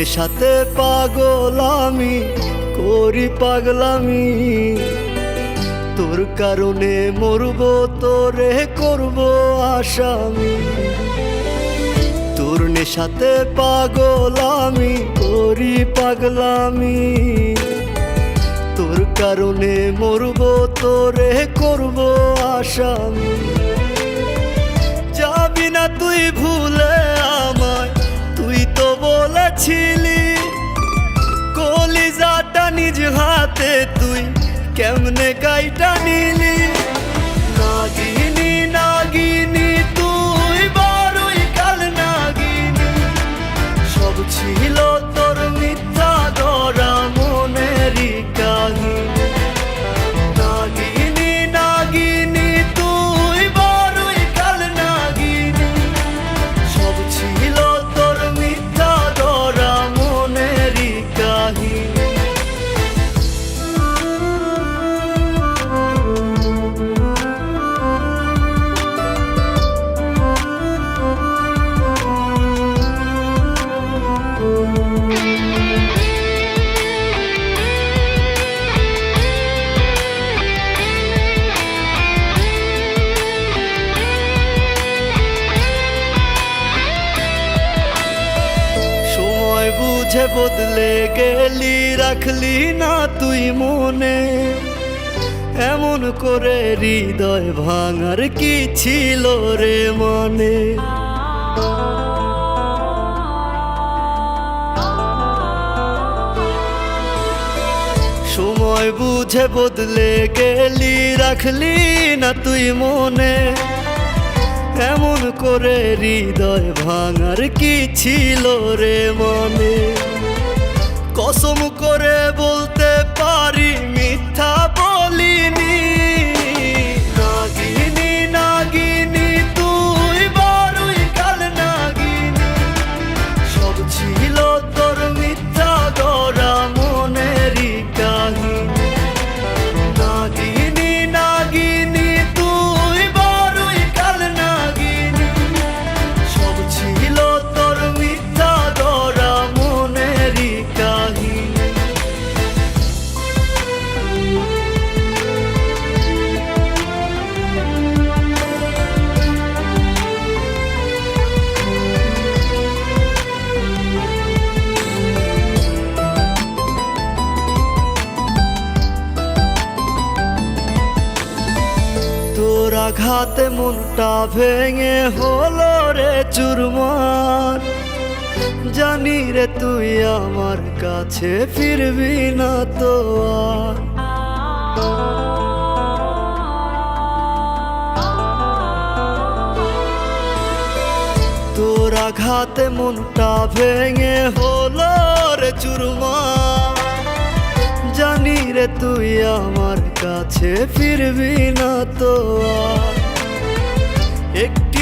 নেশাতে পাগল আমি করি পাগলামি। তোর কারণে মরব, তোরে করব আসামি। তোর নেশাতে পাগল আমি করি পাগলামি। তোর কারণে মরব, তোরে করব আসামি। যাবি না তুই ভুলে কেমনে গাইটা নিলি? নাগিনি নাগিনি তুই বারোই কাল নাগিনি। সব ছিল বুঝে বদলে গেলি রাখলি না তুই মনে এমন করে হৃদয় ভাঙার কি ছিল রে মনে সময় বুঝে বদলে গেলি রাখলি না তুই মনে। এমন করে হৃদয় ভাঙার কি ছিল রে মনে? Posso no correr. আঘাতে মনটা ভেঙে হলো রে চুরমার। জানি রে তুই আমার কাছে ফিরবি না তো আর। তোর আঘাতে মনটা ভেঙে হলো রে তুই আমার কাছে ফিরবি না তো একটি